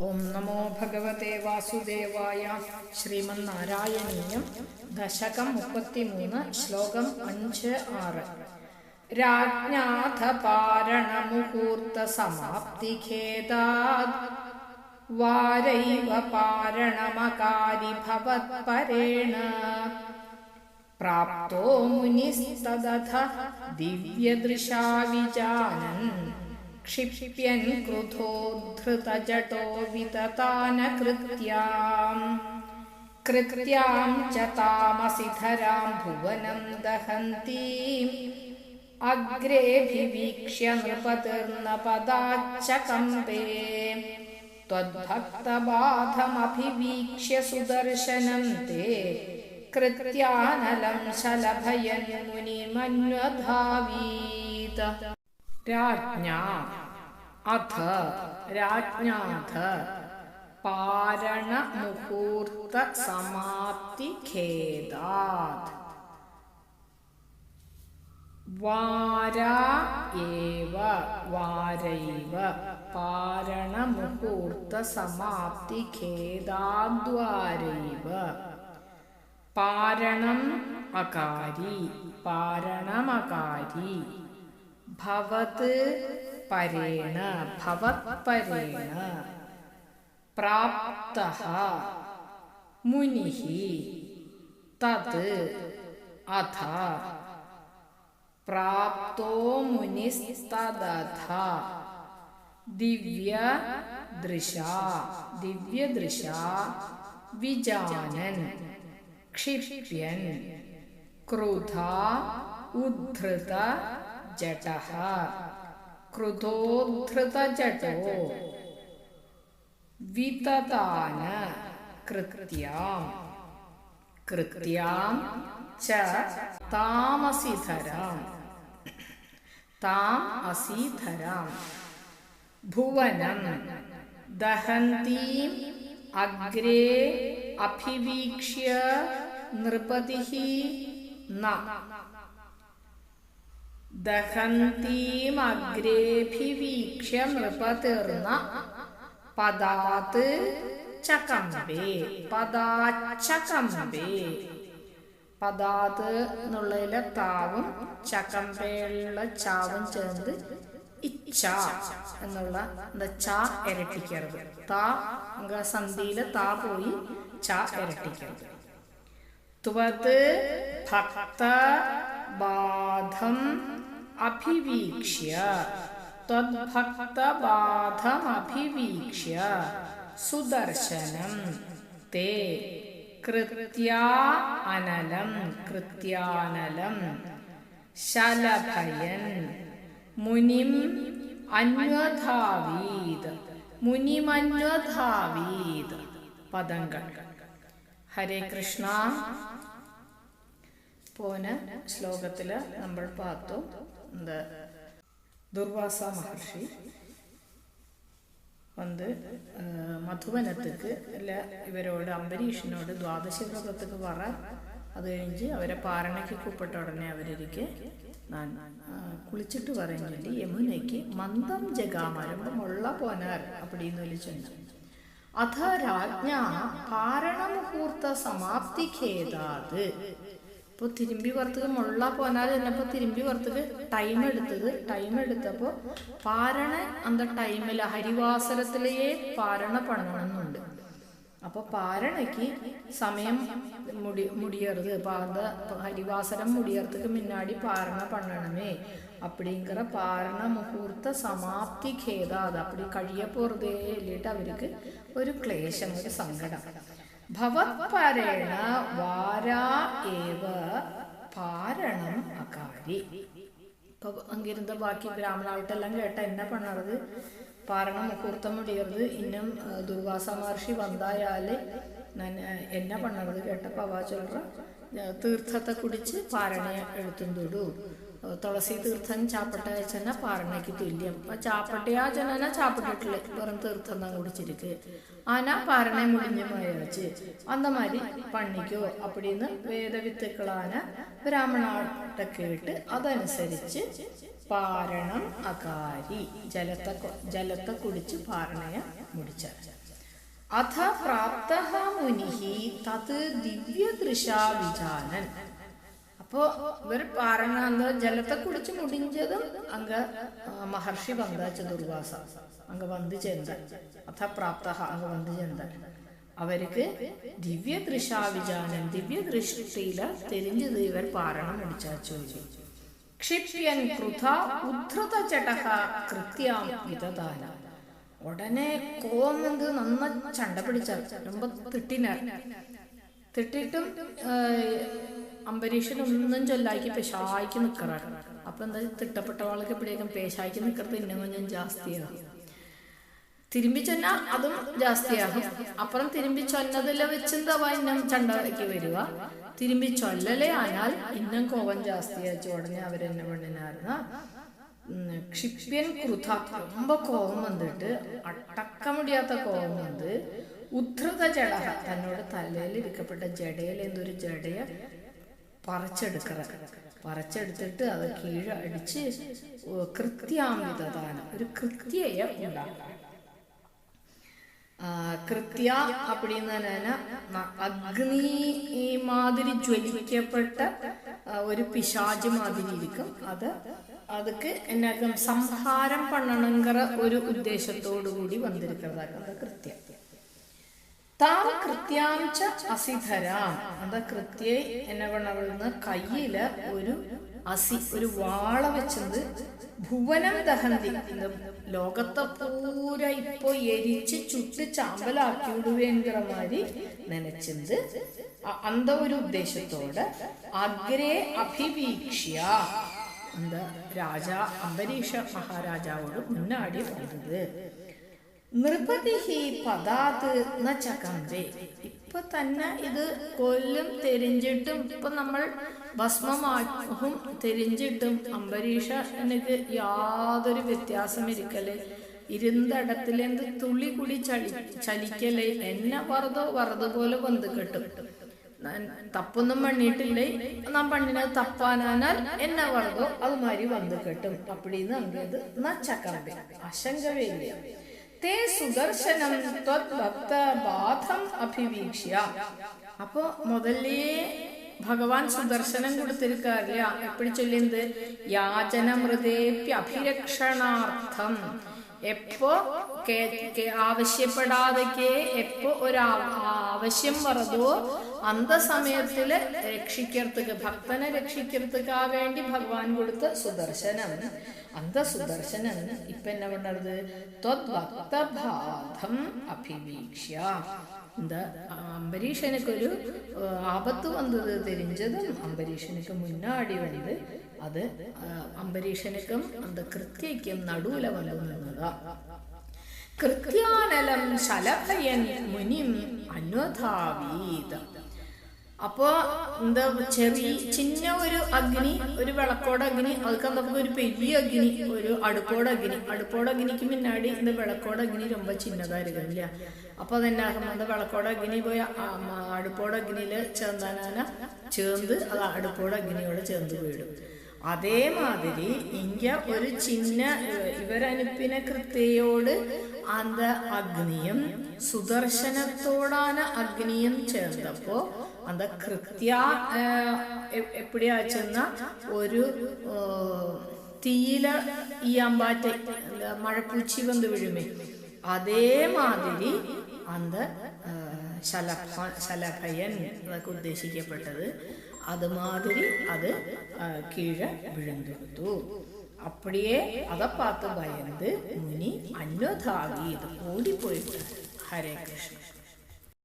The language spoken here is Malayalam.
ഓം നമോ ഭഗവതേ വാസുദേവായ ശ്രീമന്നാരായണീയം ദശകം മുപ്പത്തിമൂന്ന് ശ്ലോകം അഞ്ച് ആറ്. രാജ്ഞാഥ പാരണമുഹൂർത്ത സമാപ്തിഖേദാത് വാരൈവ പാരണമകാരി ഭവത്പരേണ പ്രാപ്തോ മുനിസ്തദഥ ദിവ്യദൃശാ വിജാനൻ क्षिप्यन् क्रुधोद्धृतजटो विततानकृत्याम् कृत्यां च तामसिधरां भुवनं दहन्तीम् अग्रेऽभिवीक्ष्य नृपतिर्नपदाच्च कम्पे त्वद्भक्तबाधमभिवीक्ष्य सुदर्शनं ते कृत्यानलं शलभयन् मुनिमन्वधावीत രാജ്ഞാ അഥ രാജ്ഞാഥ പാരണ മുഹൂർത്ത സമാപ്തി ഖേദാത്. വാരാ ഏവ വാരൈവ പാരണ മുഹൂർത്ത സമാപ്തി ഖേദാദ്വാരൈവ. പാരണം അകാരി പാരണമകാരി ഭവത് പരേണ ഭവത്പരേണ പ്രാപ്ത. മുനി തത്. അഥ പ്രാപ്തോ മുനിസ്തദഥ ദിവ്യ ദൃശ. ദിവ്യദൃശ വിജാനൻ. ക്ഷിപ്യൻ ക്രുധ. ഉദ്ധൃത. ജടഃ ക്രുധോദ്ധൃത ജടോ വിതതാന കൃത്യാം കൃത്യാം ച താമസിധരാം താം അസീധരാം ഭുവനം ദഹന്തീം അഗ്രേ അഭിവീക്ഷ്യ നൃപതിഃ ന ദഹന്തീമഗ്രേഭിവീക്ഷ്യ നൃപതീർന്ന പദാത് ചകമ്പേ പദാച്ചകമ്പേ. പദാത് എന്നുള്ളതിലെ താവും ചകമ്പേയുള്ള ചാവും ചേർന്ന് ഇച്ഛ എന്നുള്ള എന്താ ച ഇരട്ടിക്കരുത്. താ സന്ധിയിൽ താ പോയി ച ഇരട്ടിക്കരുത്. ത്വത് ഭക്ത ബാധം അഭിവീക്ഷ്യ. ത്വദ്ഭക്തബാധം അഭിവീക്ഷ്യ സുദർശനം. തേ കൃത്യാ അനലം. കൃത്യാനലം. ശലഭയൻ. മുനിം അന്വധാവീത്. മുനിമന്വധാവീത്. പദങ്ങൾ. ഹരേ കൃഷ്ണ. പോന ശ്ലോകത്തിൽ നമ്മൾ പാത്തു. இந்த துர்வாசா மகர்ஷி வந்து മധുവനത്തേക്ക് എല്ലാ ഇവരോട് അംബരീഷിനോട് ദ്വാദശി വ്രതത്തേക്ക് പറ അത് കഴിഞ്ഞ് അവരെ പാരണയ്ക്ക് കൂപ്പിട്ട ഉടനെ അവരിക്ക് കുളിച്ചിട്ട് പറയാൻ ചൊല്ലി യമുനയ്ക്ക് മന്ദം ജഗാമരംഭമുള്ള പോനാർ അപ്പടിന്ന് വിളിച്ചുണ്ട് അഥ രാജ്ഞ പാരണമുഹൂർത്ത സമാപ്തി ഖേദാത്. ഇപ്പോൾ തിരുമ്പി പുറത്തേക്ക് മുള്ള പോനാൽ എന്നപ്പോൾ തിരുമ്പി പുറത്തേക്ക് ടൈം എടുത്തത്. ടൈം എടുത്തപ്പോൾ പാരണ അന്ത ടൈമിൽ ഹരിവാസരത്തിലേ പാരണ പണമെന്നുണ്ട് അപ്പോൾ പാരണയ്ക്ക് സമയം മുടി മുടിയറുത് പാത ഹരിവാസരം മുടിയറത്തുക്ക് മുന്നാടി പാരണ പണണമേ. அப்படிங்கிற പാരണ മുഹൂർത്ത സമാപ്തി ഖേദാത് അപ്പടി കഴിയ கழிய போகிறதே അവർക്ക് ഒരു ஒரு கிளேஷம் ஒரு ഭവത്പരേണ വാരാ ഏവ പാരണം അകാരി. ഇപ്പൊ അങ്ങിരുന്ന ബാക്കി ബ്രാഹ്മണായിട്ടെല്ലാം കേട്ട എന്നെ പണത് പാരണം മുഹൂർത്തം മുടിയത് ഇന്നും ദുർവാസ മഹർഷി വന്നായാൽ എന്നാ പണത് കേട്ടപ്പോ അവ ചൊല്ലറ തീർത്ഥത്തെ കുടിച്ച് പാരണയെ എഴുത്തും തൊടു. തുളസി തീർത്ഥം ചാപ്പട്ടയച്ചന പാറണയ്ക്ക് തുല്യം. അപ്പൊ ചാപ്പട്ടയാ ജനന ചാപ്പട്ടിട്ടില്ല വെറും തീർത്ഥം താൻ കുടിച്ചിരിക്ക്. ആന പാരണ മുടിഞ്ഞുമായി വച്ച് അന്തമാതിരി പണിക്കോ അപ്പടിന്ന് വേദവിത്തുക്കളാന ബ്രാഹ്മണാട്ട കേട്ട് അതനുസരിച്ച് പാരണം അകാരി. ജലത്തെ ജലത്തെ കുടിച്ച് പാരണയ മുടിച്ച അഥ പ്രാപ്ത മുനി തത് ദിവ്യദൃശാ വിജാനൻ അപ്പോ ഇവർ പാരണ എന്താ ജലത്തെ കുടിച്ച് മുടിഞ്ചതും അങ്ങ് ആ, മഹർഷി വന്ദ ചതുർവാസ അങ്ങ് വന്ത് ചെന്ത അഥ പ്രാപ്ത അങ്ങ് വന്ത് ചെന്ത അവർക്ക് ദിവ്യ ദൃശാവിജാനൻ ദിവ്യ ദൃഷ്ടിയില തെരിഞ്ഞത് ഇവർ പാരണം അടിച്ചാച്ചു ക്ഷിപ്യൻ കൃത ഉദ്ധൃത ചടക കൃത്യാം വിതദാന ഉടനെ കോം എന്ത് നന്ന ചണ്ട പിടിച്ച ரொம்ப തിട്ടിനാർ തിട്ടിട്ടും അംബരീഷൻ ഒന്നും ചൊല്ലാക്കി പെശായിക്ക് നിക്കറാണ് അപ്പൊ എന്താ തിട്ടപ്പെട്ട വാളൊക്കെ എപ്പോഴേക്കും പേശായിക്ക് നിക്കറത് ഇന്നും கொஞ்சம் ജാസ്തിയാകും തിരുമ്പി ചൊന്ന അതും ജാസ്തിയാകും അപ്പുറം തിരുമ്പി ചൊന്നതിലെ വെച്ചെന്താ ഇന്നും ചണ്ടയ്ക്ക് വരിക തിരുമ്പി ചൊല്ലലേ ആനാൽ ഇന്നും കോപം ജാസ്തിയാച്ചു ഉടനെ അവരെന്നെ പെണ്ണിനായിരുന്ന ക്ഷിപ്യൻ കൃത ரொம்ப കോപം വന്നിട്ട് അടക്ക മുടിയാത്ത കോപം വന്ന് ഉദ്ധൃത ജട തന്നോട് തലയിൽ ഇരിക്കപ്പെട്ട ജടയിൽ എന്തൊരു ജടയെ പറിച്ചെടുക്കറ പറിച്ചെടുത്തിട്ട് അത് കീഴ് അടിച്ച് കൃത്യാമിതദാനം ഒരു കൃത്യയെ ഉണ്ടാക്കാം കൃത്യ அப்படின்னு അഗ്നി മാതിരി ജ്വലിക്കപ്പെട്ട ആ, ഒരു പിശാജ് മാതിരി ഇരിക്കും അത് அதுக்கு എന്നാക്കും സംഹാരം പണ്ണണങ്കറ ഒരു ഉദ്ദേശത്തോടു കൂടി വന്നിരിക്കുന്നതാക്കുന്നത് കൃത്യം താം കൃത്യാംച അസിധരാം. അത് കൃത്യ എന്നെ പണവിടുന്ന് കയ്യിൽ ഒരു അസി ഒരു വാള വെച്ചത് ഭുവനം ദഹന്തി. ലോകത്തെ പൂര ഇപ്പൊ എരിച്ച് ചുട്ട് ചാമ്പലാക്കി വിടുവേങ്കിറ മാതിരി നനച്ചത് അന്ത ഒരു ഉദ്ദേശത്തോടെ അഗ്രേ അഭിവീക്ഷ്യ. എന്താ? രാജ അംബരീഷ മഹാരാജാവോട് മുന്നാടി വന്നത് നിർബതിഹി പദാത് ന ചകന്തേ ഇപ്പൊ തന്നെ ഇത് കൊല്ലും തെരിഞ്ഞിട്ടും ഇപ്പൊ നമ്മൾ ഭസ്മമാക്കും തെരിഞ്ഞിട്ടും അംബരീഷ എനിക്ക് യാതൊരു വ്യത്യാസം ഇരിക്കൽ. ഇരുന്തടത്തിലെന്ത് തുള്ളി കൂടി ചളി ചലിക്കലേ എന്നെ വറുതോ വറുത് പോലെ വന്ന് കെട്ടും. തപ്പൊന്നും പണിയിട്ടില്ലേ? നാം പണിനത് തപ്പാനാൽ എന്നെ വറുതോ അതുമാതിരി വന്ന് കെട്ടും. അപ്പടിന്ന് അങ്ങനെ നച്ചക്കമ്പി അശങ്കവേലിയാണ് തേ സുദർശനം ഭക്ത ബാധം അഭിവീക്ഷ്യ അപ്പോ മുതലേ ഭഗവാൻ സുദർശനം കൊടുത്തിരിക്കാറില്ല. എപ്പടി ചൊല്ലിയത് യാചന അഭിരക്ഷണാർത്ഥം എപ്പോ ആവശ്യപ്പെടാതെക്കെ എപ്പോ ഒരു ആവശ്യം പറഞ്ഞുവോ? അന്ത സമയത്തിൽ രക്ഷിക്കർത്തുക്ക് ഭക്തനെ രക്ഷിക്കർത്തുക വേണ്ടി ഭഗവാൻ കൊടുത്ത സുദർശനം. അന്ത സുദർശനം ഇപ്പൊ എന്നാ പണ്ടത് ത്വദ്ഭക്തബാധം അഭിവീക്ഷ എന്താ അംബരീഷനുക്കൊരു ഒരു ആപത്ത് വന്നത് തെരിഞ്ഞതും അംബരീഷനുക്ക് മുന്നാടി വന്നത് അത് അംബരീഷനക്കും അംബരീഷനുക്കും അന്ത കൃത്യക്കും നടുവില വന്നു നിന്നതാ. കൃത്യാനലം ശലഭയൻ മുനിം അന്വധാവീത അപ്പോ എന്താ ചെറിയ ചിന്ന ഒരു അഗ്നി ഒരു വിളക്കോട് അഗ്നി അതൊക്കെ നമുക്ക് ഒരു പെരിയ അഗ്നി ഒരു അടുപ്പോട് അഗ്നി അടുപ്പോട് അഗ്നിക്ക് മുന്നാടി இந்த വിളക്കോട് അഗ്നി ரொம்ப ചിന്നതാ ഇരിക്കുന്നില്ല അപ്പൊ അതെന്നെ அந்த വിളക്കോട് അഗ്നി പോയി അടുപ്പോട് അഗ്നിയില് ചേർന്നാന ചേർന്ന് അത് അടുപ്പോട് അഗ്നിയോട് ചേർന്ന് വീടും അതേമാതിരി ഇന്ത്യ ഒരു ചിഹ്ന ഇവരനുപ്പിന കൃത്യയോട് അന്ത അഗ്നിയും സുദർശനത്തോടാണ് അഗ്നിയും ചേർന്നപ്പോ അന്ത കൃത്യ എപ്പിടിയാ ചെന്ന ഒരു തീയില ഈ അമ്പാറ്റ മഴപ്പൂച്ചി വന്ന് വീഴുമേ. അതേമാതിരി അന്ത ശലഭ ശലഭയൻ എന്നൊക്കെ ഉദ്ദേശിക്കപ്പെട്ടത്. அது மாதிரி அது கீழே விழுந்துடுது அப்படியே அதை பார்த்து பயந்து முனி அன்னதாகி இது ஓடி போயிட்டார். ஹரே கிருஷ்ணா.